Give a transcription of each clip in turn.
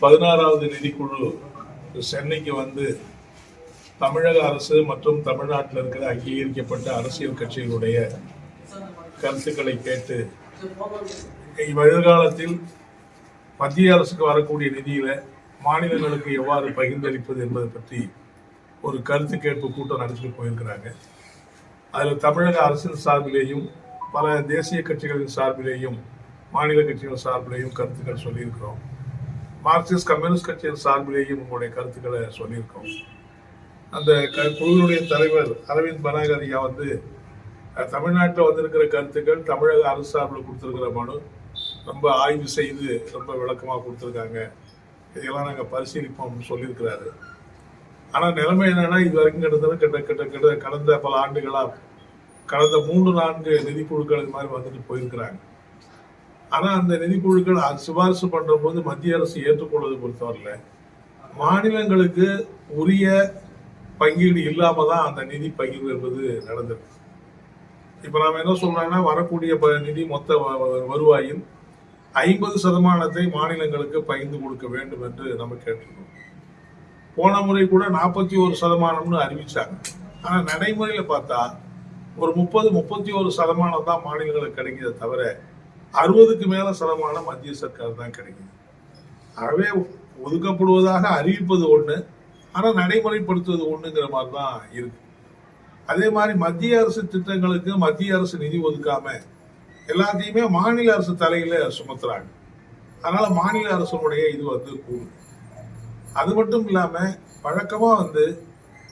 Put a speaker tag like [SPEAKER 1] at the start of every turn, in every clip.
[SPEAKER 1] பதினாறாவது நிதிக்குழு சென்னைக்கு வந்து தமிழக அரசு மற்றும் தமிழ்நாட்டில் இருக்கிற அங்கீகரிக்கப்பட்ட அரசியல் கட்சிகளுடைய கருத்துக்களை கேட்டு எதிர்காலத்தில் மத்திய அரசுக்கு வரக்கூடிய நிதியில மாநிலங்களுக்கு எவ்வாறு பகிர்ந்தளிப்பது என்பதை பற்றி ஒரு கருத்து கேட்பு கூட்டம் நடத்திட்டு போயிருக்கிறாங்க. அதில் தமிழக அரசின் சார்பிலேயும் பல தேசிய கட்சிகளின் சார்பிலேயும் மாநில கட்சிகள் சார்பிலேயும் கருத்துக்கள் சொல்லியிருக்கிறோம். மார்க்சிஸ்ட் கம்யூனிஸ்ட் கட்சியின் சார்பிலேயும் உங்களுடைய கருத்துக்களை சொல்லியிருக்கோம் அந்த க- குழுவினுடைய தலைவர் அரவிந்த் பனாகரியா வந்து தமிழ்நாட்டில் வந்திருக்கிற கருத்துக்கள் தமிழக அரசு சார்பில் கொடுத்துருக்கிற மனு ரொம்ப ஆய்வு செய்து ரொம்ப விளக்கமாக கொடுத்துருக்காங்க. இதையெல்லாம் நாங்கள் பரிசீலிப்போம்னு சொல்லியிருக்கிறாரு. ஆனால் நிலைமை என்னன்னா இது வரைக்கும் கிட்டத்தட்ட கிட்ட கிட்ட கிட்ட கடந்த பல ஆண்டுகளாக கடந்த மூன்று நான்கு நிதிக்குழுக்கள் இது மாதிரி வந்துட்டு போயிருக்கிறாங்க. ஆனா அந்த நிதிக்குழுக்கள் அது சிபாரிசு பண்ற போது மத்திய அரசு ஏற்றுக்கொள்வதை பொறுத்தவரையில் மாநிலங்களுக்கு உரிய பங்கீடு இல்லாம தான் அந்த நிதி பகிர்வு என்பது நடந்திருக்கு. இப்ப நாம என்ன சொல்றோம்னா வரக்கூடிய ப- நிதி மொத்த வ- வருவாயில் ஐம்பது சதமானத்தை மாநிலங்களுக்கு பகிர்ந்து கொடுக்க வேண்டும் என்று நம்ம கேட்டிருக்கோம். போன முறை கூட நாற்பத்தி ஒரு சதமானம்னு அறிவிச்சாங்க. ஆனா நடைமுறையில பார்த்தா ஒரு முப்பது முப்பத்தி ஒரு சதமானம் தான் மாநிலங்களுக்கு கிடைக்கிறத தவிர அறுபதுக்கு மேல செலவான மத்திய சர்க்கார் தான் கிடைக்குது. ஆகவே ஒதுக்கப்படுவதாக அறிவிப்பது ஒண்ணு ஆனா நடைமுறைப்படுத்துவது ஒண்ணுங்கிற மாதிரி தான் இருக்கு. அதே மாதிரி மத்திய அரசு திட்டங்களுக்கு மத்திய அரசு நிதி ஒதுக்காம எல்லாத்தையுமே மாநில அரசு தலையில சுமத்துறாங்க. அதனால மாநில அரசுடைய இது வந்து கூடும். அது மட்டும் இல்லாம வழக்கமா வந்து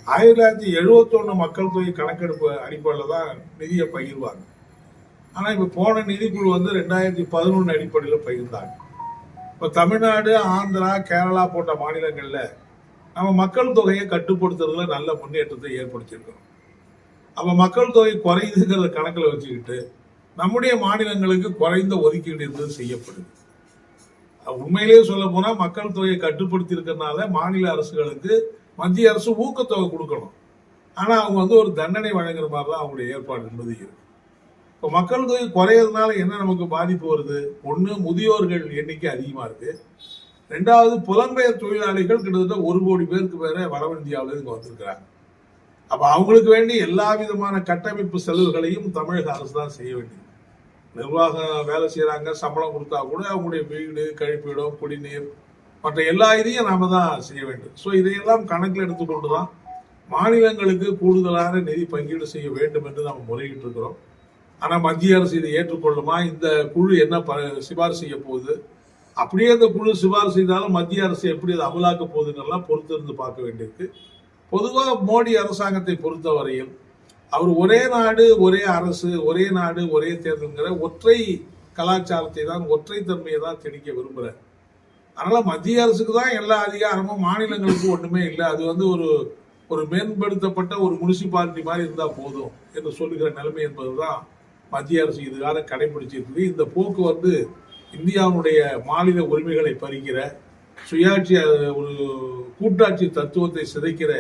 [SPEAKER 1] ஆயிரத்தி தொள்ளாயிரத்தி எழுபத்தொன்னு மக்கள் தொகை கணக்கெடுப்பு அடிப்படையில் தான் நிதியை பகிர்வாங்க. ஆனால் இப்போ போன நிதிக்குழு வந்து ரெண்டாயிரத்தி பதினொன்று அடிப்படையில் பகிர்ந்தாங்க. இப்போ தமிழ்நாடு ஆந்திரா கேரளா போன்ற மாநிலங்களில் நம்ம மக்கள் தொகையை கட்டுப்படுத்துறதுல நல்ல முன்னேற்றத்தை ஏற்படுத்தியிருக்கிறோம். அப்போ மக்கள் தொகை குறையுதுங்கிற கணக்கில் வச்சுக்கிட்டு நம்முடைய மாநிலங்களுக்கு குறைந்த ஒதுக்கீடு என்பது செய்யப்படுது. உண்மையிலேயே சொல்ல போனால் மக்கள் தொகையை கட்டுப்படுத்தி இருக்கிறதுனால மாநில அரசுகளுக்கு மத்திய அரசு ஊக்கத்தொகை கொடுக்கணும். ஆனால் அவங்க வந்து ஒரு தண்டனை வழங்குற மாதிரி தான் அவங்களுடைய ஏற்பாடு என்பது இருக்கு. இப்போ மக்கள் தொகை குறையிறதுனால என்ன நமக்கு பாதிப்பு வருது? ஒன்று முதியோர்கள் எண்ணிக்கை அதிகமாக இருக்கு. ரெண்டாவது புலம்பெயர் தொழிலாளிகள் கிட்டத்தட்ட ஒரு கோடி பேருக்கு மேல வடவந்தியாவில் இங்கே வந்திருக்கிறாங்க. அப்போ அவங்களுக்கு வேண்டி எல்லா விதமான கட்டமைப்பு செலவுகளையும் தமிழக அரசு தான் செய்ய வேண்டியது நிர்வாகம் வேலை செய்கிறாங்க சம்பளம் கொடுத்தா கூட அவங்களுடைய வீடு கழிப்பிடம் குடிநீர் மற்ற எல்லா இதையும் நாம தான் செய்ய வேண்டும். ஸோ இதையெல்லாம் கணக்கில் எடுத்துக்கொண்டு தான் மாநிலங்களுக்கு கூடுதலான நிதி பங்கீடு செய்ய வேண்டும் என்று நாம் முறையிட்டு இருக்கிறோம் ஆனால் மத்திய அரசு இதை ஏற்றுக்கொள்ளுமா? இந்த குழு என்ன ப- சிபாரிசு செய்ய போகுது? அப்படியே இந்த குழு சிபாரிசு செய்தாலும் மத்திய அரசு எப்படி அதை அமலாக்க போகுதுன்னெல்லாம் பொறுத்திருந்து பார்க்க வேண்டியிருக்கு. பொதுவாக மோடி அரசாங்கத்தை பொறுத்தவரையில் அவர் ஒரே நாடு ஒரே அரசு ஒரே நாடு ஒரே தேர்தல்ங்கிற ஒற்றை கலாச்சாரத்தை தான் ஒற்றை தன்மையை தான் திணிக்க விரும்புகிறார் அதனால் மத்திய அரசுக்கு தான் எல்லா அதிகாரமும் மாநிலங்களுக்கு ஒன்றுமே இல்லை. அது வந்து ஒரு ஒரு மேம்படுத்தப்பட்ட ஒரு முனிசிபாலிட்டி மாதிரி இருந்தால் போதும் என்று சொல்லுகிற நிலைமை என்பதுதான் மத்திய அரசு இதுகாக கடைபிடிச்சிருக்குது. இந்த போக்கு வந்து இந்தியாவுடைய மாநில உரிமைகளை பறிக்கிற சுயாட்சி ஒரு கூட்டாட்சி தத்துவத்தை சிதைக்கிற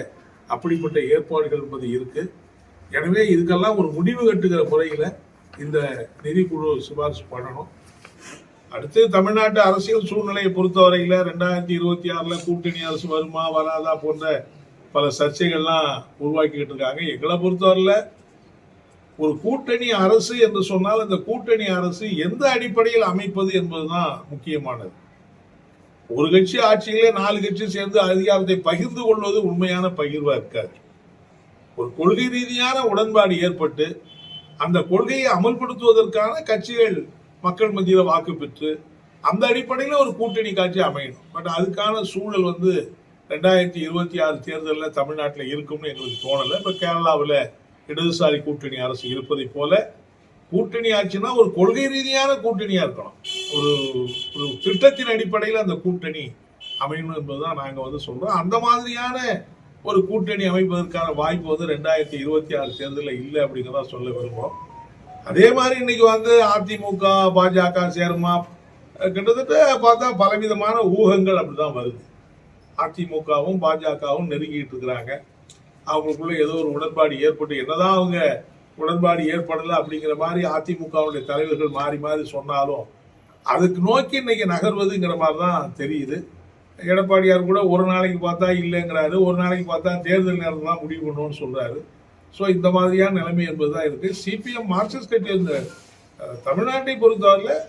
[SPEAKER 1] அப்படிப்பட்ட ஏற்பாடுகள் என்பது இருக்கு. எனவே இதுக்கெல்லாம் ஒரு முடிவு கட்டுகிற முறையில் இந்த நிதிக்குழு சிபாரிசு பண்ணணும். அடுத்து தமிழ்நாட்டு அரசியல் சூழ்நிலையை பொறுத்தவரையில் ரெண்டாயிரத்தி இருபத்தி ஆறில் கூட்டணி அரசு வருமா வராதா போன்ற பல சர்ச்சைகள்லாம் உருவாக்கிக்கிட்டு இருக்காங்க. எங்களை பொறுத்தவரையில் ஒரு கூட்டணி அரசு என்று சொன்னால் அந்த கூட்டணி அரசு எந்த அடிப்படையில் அமைப்பது என்பதுதான் முக்கியமானது. ஒரு கட்சி ஆட்சியிலே நாலு கட்சி சேர்ந்து அதிகாரத்தை பகிர்ந்து கொள்வது உண்மையான பகிர்வா இருக்காது. ஒரு கொள்கை ரீதியான உடன்பாடு ஏற்பட்டு அந்த கொள்கையை அமல்படுத்துவதற்கான கட்சிகள் மக்கள் மத்தியில் வாக்கு பெற்று அந்த அடிப்படையில் ஒரு கூட்டணி காட்சி அமையணும். பட் அதுக்கான சூழல் வந்து ரெண்டாயிரத்தி இருபத்தி ஆறு தேர்தலில் தமிழ்நாட்டில் இருக்கும்னு எங்களுக்கு தோணலை. இப்போ கேரளாவில் இடதுசாரி கூட்டணி அரசு இருப்பதை போல கூட்டணி ஆட்சினா ஒரு கொள்கை ரீதியான கூட்டணியா இருக்கணும். ஒரு ஒரு திட்டத்தின் அடிப்படையில் அந்த கூட்டணி அமையணும் என்பதுதான் நாங்க வந்து சொல்றோம். அந்த மாதிரியான ஒரு கூட்டணி அமைப்பதற்கான வாய்ப்பு வந்து ரெண்டாயிரத்தி இருபத்தி ஆறு தேர்தலில் இல்லை அப்படிங்கிறதா சொல்ல விரும்புகிறோம் அதே மாதிரி இன்னைக்கு வந்து அதிமுக பாஜக சேருமா கிட்டத்தட்ட பார்த்தா பலவிதமான ஊகங்கள் அப்படிதான் வருது. அதிமுகவும் பாஜகவும் நெருங்கிட்டு இருக்கிறாங்க. அவங்களுக்குள்ள ஏதோ ஒரு உடன்பாடு ஏற்பட்டு என்னதான் அவங்க உடன்பாடு ஏற்படலை அப்படிங்கிற மாதிரி அதிமுகவுடைய தலைவர்கள் மாறி மாறி சொன்னாலும் அதுக்கு நோக்கி இன்னைக்கு நகர்வதுங்கிற மாதிரி தான் தெரியுது. எடப்பாடியார் கூட ஒரு நாளைக்கு பார்த்தா இல்லைங்கிறாரு ஒரு நாளைக்கு பார்த்தா தேர்தல் நேரம் தான் முடிவு பண்ணுவோம்னு சொல்கிறாரு ஸோ இந்த மாதிரியான நிலைமை என்பது தான் இருக்குது சிபிஎம் மார்க்சிஸ்ட் கட்சி இந்த தமிழ்நாட்டை பொறுத்தவரையில்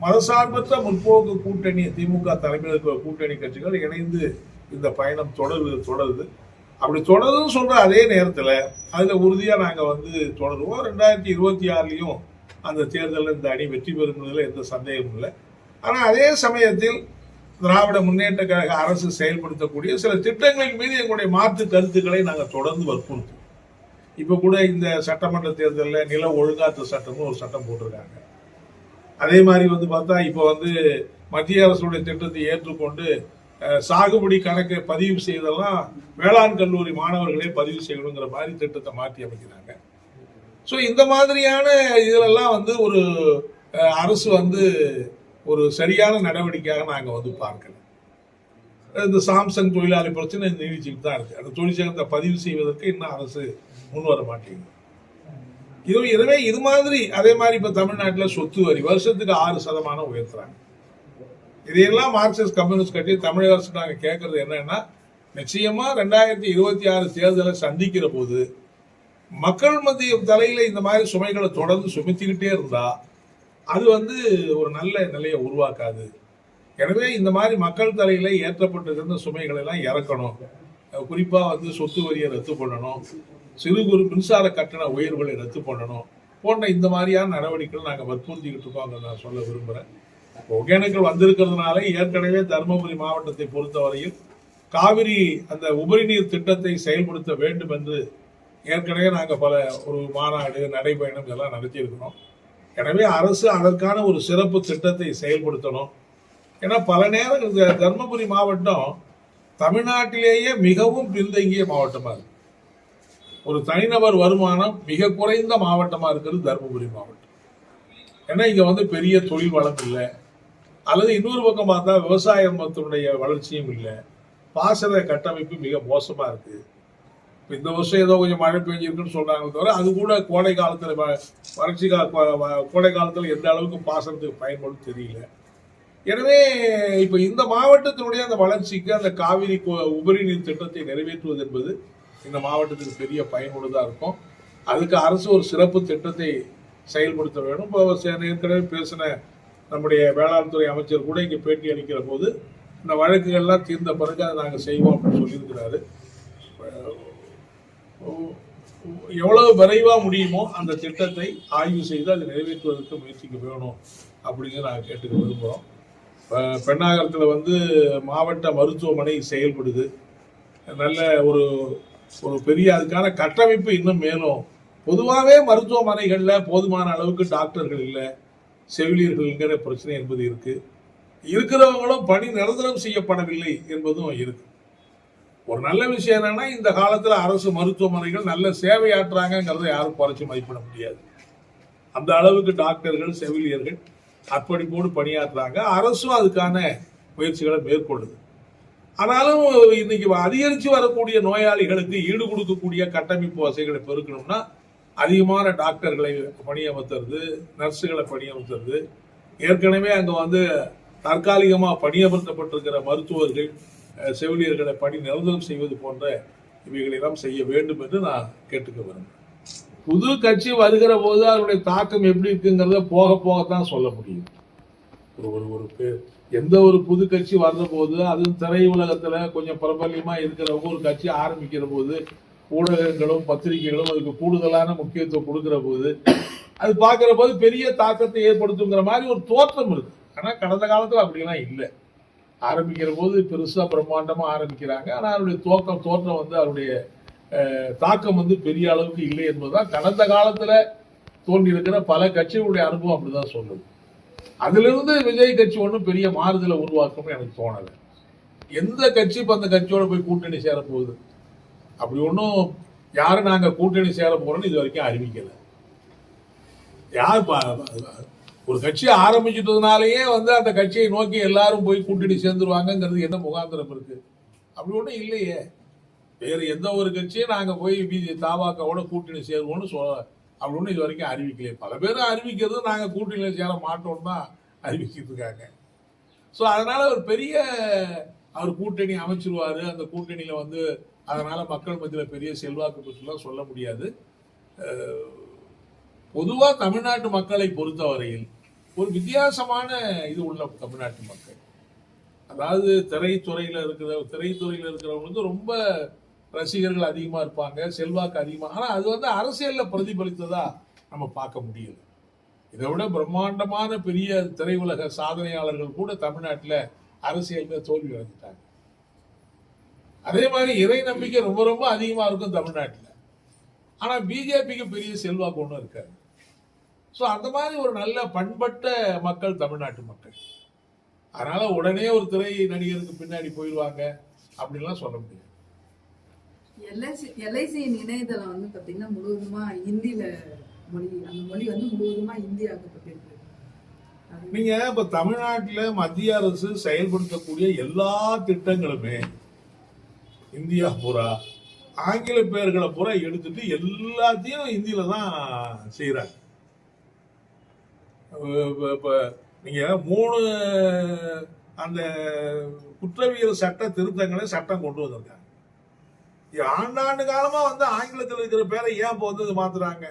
[SPEAKER 1] மதசார்பற்ற முற்போக்கு கூட்டணி திமுக தலைமையில் இருக்கிற கூட்டணி கட்சிகள் இணைந்து இந்த பயணம் தொடருது தொடருது. அப்படி தொடரும் சொல்கிற அதே நேரத்தில் அதில் உறுதியாக நாங்கள் வந்து தொடருவோம். ரெண்டாயிரத்தி இருபத்தி ஆறுலையும் அந்த தேர்தலில் இந்த அணி வெற்றி பெறுங்கிறதுல எந்த சந்தேகமும் இல்லை. ஆனால் அதே சமயத்தில் திராவிட முன்னேற்ற கழக அரசு செயல்படுத்தக்கூடிய சில திட்டங்களின் மீது எங்களுடைய மாற்று கருத்துக்களை நாங்கள் தொடர்ந்து வற்புறுத்தோம் இப்போ கூட இந்த சட்டமன்ற தேர்தலில் நில ஒழுங்காற்று சட்டம்னு ஒரு சட்டம் போட்டிருக்காங்க. அதே மாதிரி வந்து பார்த்தா இப்போ வந்து மத்திய அரசுடைய திட்டத்தை ஏற்றுக்கொண்டு சாகுபடி கணக்கை பதிவு செய்தெல்லாம் வேளாண் கல்லூரி மாணவர்களே பதிவு செய்யணுங்கிற மாதிரி திட்டத்தை மாற்றி அமைக்கிறாங்க. ஸோ இந்த மாதிரியான இதிலெல்லாம் வந்து ஒரு அரசு வந்து ஒரு சரியான நடவடிக்கையாக நாங்கள் வந்து பார்க்கல. இந்த சாம்சங் தொழிலாளி பிரச்சனை நீடிச்சுட்டு தான் இருக்குது அந்த தொழிற்சங்கத்தை பதிவு செய்வதற்கு இன்னும் அரசு முன் வர மாட்டேங்குது. இது எனவே இது மாதிரி அதே மாதிரி இப்போ தமிழ்நாட்டில் சொத்து வரி வருஷத்துக்கு ஆறு சதமானம் உயர்த்துறாங்க. இதையெல்லாம் மார்க்சிஸ்ட் கம்யூனிஸ்ட் கட்சி தமிழக அரசு நாங்கள் கேட்கறது என்னன்னா நிச்சயமா ரெண்டாயிரத்தி இருபத்தி ஆறு தேர்தலை சந்திக்கிற போது மக்கள் மத்திய தலையில இந்த மாதிரி சுமைகளை தொடர்ந்து சுமத்திக்கிட்டே இருந்தா அது வந்து ஒரு நல்ல நிலையை உருவாக்காது. எனவே இந்த மாதிரி மக்கள் தலையில ஏற்றப்பட்டிருந்த சுமைகளை எல்லாம் இறக்கணும். குறிப்பா வந்து சொத்து வரியை ரத்து பண்ணணும். சிறு குறு மின்சார கட்டண உயர்வுகளை ரத்து பண்ணணும். போன்ற இந்த மாதிரியான நடவடிக்கைகள் நாங்கள் வற்புறுத்திக்கிட்டு இருக்கோம் நான் சொல்ல விரும்புகிறேன் ஒகேனக்கல் வந்திருக்கிறதுனால ஏற்கனவே தருமபுரி மாவட்டத்தை பொறுத்தவரையில் காவிரி அந்த உபரிநீர் திட்டத்தை செயல்படுத்த வேண்டும் என்று ஏற்கனவே நாங்கள் பல ஒரு மாநாடு நடைபயணம் இதெல்லாம் நடத்தியிருக்கிறோம். எனவே அரசு அதற்கான ஒரு சிறப்பு திட்டத்தை செயல்படுத்தணும். ஏன்னா பல நேரம் இந்த தருமபுரி மாவட்டம் தமிழ்நாட்டிலேயே மிகவும் பின்தங்கிய மாவட்டமாக இருக்கு. ஒரு தனிநபர் வருமானம் மிக குறைந்த மாவட்டமாக இருக்கிறது தருமபுரி மாவட்டம். ஏன்னா இங்கே வந்து பெரிய தொழில் வளம் இல்லை. அல்லது இன்னொரு பக்கம் பார்த்தா விவசாயத்தினுடைய வளர்ச்சியும் இல்லை. பாசன கட்டமைப்பு மிக மோசமாக இருக்கு. இந்த வருஷம் ஏதோ கொஞ்சம் மழை பெஞ்சிருக்குன்னு சொல்றாங்க தவிர அது கூட கோடை காலத்தில் வ- வறட்சி கா கோடை காலத்தில் எந்த அளவுக்கு பாசனத்துக்கு பயன்படும் தெரியல. எனவே இப்போ இந்த மாவட்டத்தினுடைய அந்த வளர்ச்சிக்கு அந்த காவிரி உபரி நீர் திட்டத்தை நிறைவேற்றுவது என்பது இந்த மாவட்டத்துக்கு பெரிய பயனுள்ளதாக இருக்கும். அதுக்கு அரசு ஒரு சிறப்பு திட்டத்தை செயல்படுத்த வேண்டும். இப்போ ஏற்கனவே பேசின நம்முடைய வேளாண் துறை அமைச்சர் கூட இங்கே பேட்டி அளிக்கிற போது இந்த வழக்குகள்லாம் தீர்ந்த பிறகு அதை நாங்கள் செய்வோம் அப்படின்னு சொல்லியிருக்கிறாரு. எவ்வளவு விரைவாக முடியுமோ அந்த திட்டத்தை ஆய்வு செய்து அதை நிறைவேற்றுவதற்கு முயற்சிக்க வேணும் அப்படிங்கிற நாங்கள் கேட்டுக்க விரும்புகிறோம் பெண்ணாகரத்தில் வந்து மாவட்ட மருத்துவமனை செயல்படுது. நல்ல ஒரு ஒரு பெரிய அதுக்கான கட்டமைப்பு இன்னும் மேலும் பொதுவாகவே மருத்துவமனைகளில் போதுமான அளவுக்கு டாக்டர்கள் இல்லை. செவிலியர்கள்ங்கிற பிரச்சனை என்பது இருக்குது இருக்கிறவங்களும் பணி நிரந்தரம் செய்யப்படவில்லை என்பதும் இருக்கு. ஒரு நல்ல விஷயம் என்னன்னா இந்த காலத்தில் அரசு மருத்துவமனைகள் நல்ல சேவையாற்றுறாங்கிறத யாரும் குறைச்சி மதிப்பிட முடியாது. அந்த அளவுக்கு டாக்டர்கள் செவிலியர்கள் அர்ப்பணிப்போடு பணியாற்றுறாங்க அரசும் அதுக்கான முயற்சிகளை மேற்கொள்ளுது. ஆனாலும் இன்னைக்கு அதிகரித்து வரக்கூடிய நோயாளிகளுக்கு ஈடு கொடுக்கக்கூடிய கட்டமைப்பு வசதிகளை பெருக்கணும்னா அதிகமான டாக்டர்களை பணியமர்த்துறது நர்ஸுகளை பணியமர்த்துறது. ஏற்கனவே அங்கே வந்து தற்காலிகமாக பணியமர்த்தப்பட்டிருக்கிற மருத்துவர்கள் செவிலியர்களை பணி நிரந்தரம் செய்வது போன்ற இவைகளெல்லாம் செய்ய வேண்டும் என்று நான் கேட்டுக்க விரும்புகிறேன் புது கட்சி வருகிற போது அதனுடைய தாக்கம் எப்படி இருக்குங்கிறத போக போகத்தான் சொல்ல முடியும். ஒரு ஒரு ஒரு பே- எந்த ஒரு புது கட்சி வர்ற போது அதுவும் திரை உலகத்தில் கொஞ்சம் பிரபல்யமாக இருக்கிறவங்க ஒரு கட்சி ஆரம்பிக்கிற போது ஊடகங்களும் பத்திரிகைகளும் அதுக்கு கூடுதலான முக்கியத்துவம் கொடுக்குற போது அது பார்க்குற போது பெரிய தாக்கத்தை ஏற்படுத்துங்கிற மாதிரி ஒரு தோற்றம் இருக்கு. ஆனால் கடந்த காலத்தில் அப்படிலாம் இல்லை. ஆரம்பிக்கிற போது பெருசாக பிரம்மாண்டமாக ஆரம்பிக்கிறாங்க. ஆனால் அவருடைய தோக்கம் தோற்றம் வந்து அவருடைய தாக்கம் வந்து பெரிய அளவுக்கு இல்லை என்பதுதான் கடந்த காலத்தில் தோன்றியிருக்கிற பல கட்சிகளுடைய அனுபவம் அப்படிதான் சொல்லுது அதிலிருந்து விஜய் கட்சி ஒன்றும் பெரிய மாறுதலை உருவாக்கணும்னு எனக்கு தோணலை. எந்த கட்சி இப்போ அந்த கட்சியோட போய் கூட்டணி சேர போகுது அப்படி ஒன்றும் யாரும் நாங்கள் கூட்டணி சேர போகிறோன்னு இது வரைக்கும் அறிவிக்கலை. யார் பா- ஒரு கட்சி ஆரம்பிச்சிட்டதுனாலேயே வந்து அந்த கட்சியை நோக்கி எல்லாரும் போய் கூட்டணி சேர்ந்துருவாங்கங்கிறது என்ன முகாந்திரம் இருக்கு? அப்படி ஒன்றும் இல்லையே. வேறு எந்த ஒரு கட்சியும் நாங்கள் போய் பிஜே தாவாக்காவோட கூட்டணி சேருவோம்னு சொல்ல அப்படி ஒன்றும் இது வரைக்கும் அறிவிக்கலையே. பல பேரும் அறிவிக்கிறது நாங்கள் கூட்டணியில் சேர மாட்டோம்னு தான் அறிவிக்கிட்டு இருக்காங்க. ஸோ அதனால ஒரு பெரிய அவர் கூட்டணி அமைச்சிருவாரு. அந்த கூட்டணியில் வந்து அதனால் மக்கள் மத்தியில் பெரிய செல்வாக்கு பெற்றுலாம் சொல்ல முடியாது. பொதுவாக தமிழ்நாட்டு மக்களை பொறுத்தவரையில் ஒரு வித்தியாசமான இது உள்ள தமிழ்நாட்டு மக்கள். அதாவது திரைத்துறையில் இருக்கிற திரைத்துறையில இருக்கிறவங்களுக்கு ரொம்ப ரசிகர்கள் அதிகமாக இருப்பாங்க செல்வாக்கு அதிகமாக ஆனால் அது வந்து அரசியலில் பிரதிபலித்ததா நம்ம பார்க்க முடியல. இதை விட பிரம்மாண்டமான பெரிய திரையுலக சாதனையாளர்கள் கூட தமிழ்நாட்டில் அரசியலில் தோல்வி அடைஞ்சிட்டாங்க. அதே மாதிரி இறை நம்பிக்கை ரொம்ப ரொம்ப அதிகமா இருக்கும் தமிழ்நாட்டில். ஆனா பிஜேபிக்கு பெரிய செல்வாக்கு ஒன்றும் இருக்காது. ஸோ அந்த மாதிரி ஒரு நல்ல பண்பட்ட மக்கள் தமிழ்நாட்டு மக்கள். அதனால உடனே ஒரு திரை நடிகருக்கு பின்னாடி போயிடுவாங்க அப்படின்லாம் சொல்ல முடியாது.
[SPEAKER 2] எல்ஐசி எல்ஐசியின் இணையதளம் வந்து பாத்தீங்கன்னா முழுவதுமா இந்தியில மொழி அந்த மொழி வந்து முழுவதுமா இந்தி ஆக்கப்பட்டிருக்கு அது
[SPEAKER 1] நீங்க இப்ப தமிழ்நாட்டுல மத்திய அரசு செயல்படுத்தக்கூடிய எல்லா திட்டங்களுமே இந்தியா பூரா ஆங்கில பெயர்களை பூரா எடுத்துட்டு எல்லாத்தையும் இந்தியில தான் செய்கிறாங்க இப்போ நீங்கள் மூணு அந்த குற்றவியல் சட்ட திருத்தங்களை சட்டம் கொண்டு வந்திருக்காங்க. ஆண்டாண்டு காலமாக வந்து ஆங்கிலத்தில் இருக்கிற பேரை ஏன் இப்போ வந்து மாத்துறாங்க?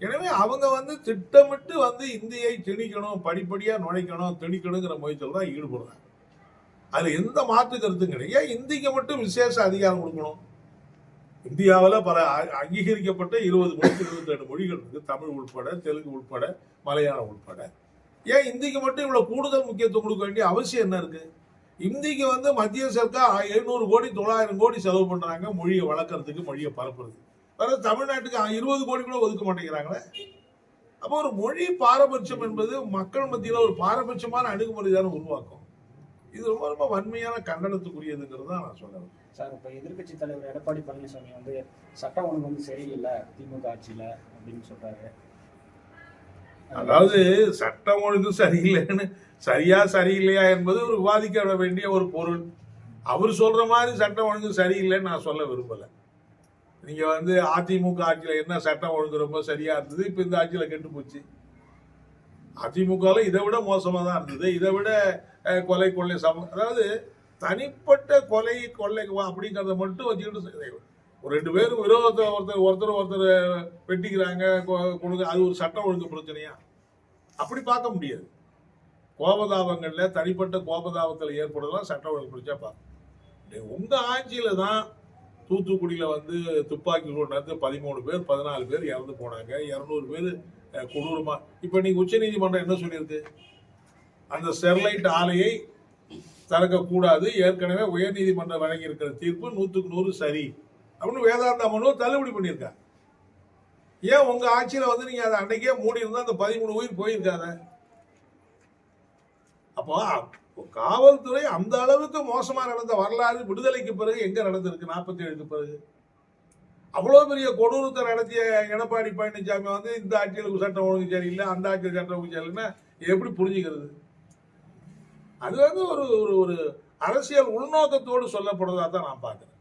[SPEAKER 1] எனவே அவங்க வந்து திட்டமிட்டு வந்து இந்தியை திணிக்கணும் படிப்படியாக நுழைக்கணும் திணிக்கணுங்கிற முயற்சியில் தான் ஈடுபடுறாங்க. அதில் எந்த மாற்று கருத்தும் கிடையாது. ஏன் இந்திக்கு மட்டும் விசேஷ அதிகாரம் கொடுக்கணும்? இந்தியாவில் பல அங்கீகரிக்கப்பட்ட இருபது மொழி இருபத்தி ரெண்டு மொழிகள் இருக்கு. தமிழ் உட்பட தெலுங்கு உட்பட மலையாளம் உட்பட ஏன் இந்திக்கு மட்டும் இவ்வளோ கூடுதல் முக்கியத்துவம் கொடுக்க வேண்டிய அவசியம் என்ன இருக்கு? இந்திக்கு வந்து மத்திய சர்க்கார் எழுநூறு கோடி தொள்ளாயிரம் கோடி செலவு பண்றாங்க. மொழியை வளர்க்கறதுக்கு மொழியை பரப்புறது. வேற தமிழ்நாட்டுக்கு இருபது கோடி கூட ஒதுக்க மாட்டேங்கிறாங்களே? அப்போ ஒரு மொழி பாரபட்சம் என்பது மக்கள் மத்தியில் ஒரு பாரபட்சமான அணுகுமுறை தானே உருவாக்கும். இது ரொம்ப ரொம்ப வன்மையான கண்டனத்துக்குரியதுங்கிறது தான் நான் சொல்ல வரேன்.
[SPEAKER 3] சார் இப்போ எதிர்க்கட்சி தலைவர் எடப்பாடி பழனிசாமி வந்து சட்டம் ஒழுங்கு வந்து சரியில்லை திமுக ஆட்சியில அப்படின்னு சொல்றாரு.
[SPEAKER 1] அதாவது சட்டம் ஒழுங்கு சரியில்லைன்னு சரியா சரியில்லையா என்பது ஒரு விவாதிக்க வேண்டிய ஒரு பொருள். அவர் சொல்ற மாதிரி சட்டம் ஒழுங்கு சரியில்லைன்னு நான் சொல்ல விரும்பல. நீங்க வந்து அதிமுக ஆட்சியில என்ன சட்டம் ஒழுங்கு ரொம்ப சரியா இருந்தது இப்ப இந்த ஆட்சியில கெட்டு போச்சு. அதிமுகல இதை விட மோசமாக தான் இருந்தது. இதை விட கொலை கொள்ளை சம அதாவது தனிப்பட்ட கொலை கொள்ளை வா- மட்டும் வச்சுக்கிட்டு ஒரு ரெண்டு பேரும் விரோதத்தை ஒருத்தர் ஒருத்தர் ஒருத்தர் வெட்டிக்கிறாங்க கொ- கொடுங்க அது ஒரு சட்டம் ஒழுங்கு பிரச்சனையா? அப்படி பார்க்க முடியாது. கோபதாபங்களில் தனிப்பட்ட கோபதாபத்தில் ஏற்படுறதெல்லாம் சட்டம் ஒழுங்கு பிரச்சனை பார்க்கணும். உங்கள் ஆட்சியில் தான் தூத்துக்குடியில் வந்து துப்பாக்கி சூடு நடந்து பதிமூணு பேர் பதினாலு பேர் இறந்து போனாங்க. இரநூறு பேர் கொடூரமாக கொடூரமா. இப்ப நீங்க உச்சநீதிமன்றம் என்ன சொல்லியிருக்கு? அந்த ஸ்டெர்லைட் ஆலையை திறக்கக்கூடாது. ஏற்கனவே உயர்நீதிமன்றம் வழங்கிருக்கிற தீர்ப்பு நூற்றுக்கு நூறு சரி. அப்படின்னு வேதாந்த மனு தள்ளுபடி பண்ணியிருக்காங்க ஏன் உங்க ஆட்சியில வந்து நீங்க அதை அன்னைக்கே மூடி இருந்தா அந்த பதிமூணு உயிர் போயிருக்காத? அப்போ அப்போ காவல்துறை அந்த அளவுக்கு மோசமா நடந்த வரலாறு விடுதலைக்கு பிறகு எங்க நடந்திருக்கு? நாற்பத்தி ஏழுக்கு பிறகு. அவ்வளவு பெரிய கொடூரத்தை நடத்திய எடப்பாடி பழனிசாமி வந்து இந்த ஆட்சியில் சட்டம் ஒழுங்கு சரியில்லை அந்த ஆட்சியில் சட்டம் ஒழுங்கு சரியில்லைன்னா எப்படி புரிஞ்சுக்கிறது? அது வந்து ஒரு ஒரு ஒரு அரசியல் உள்நோக்கத்தோடு சொல்லப்படுறதா தான் நான் பார்க்குறேன்.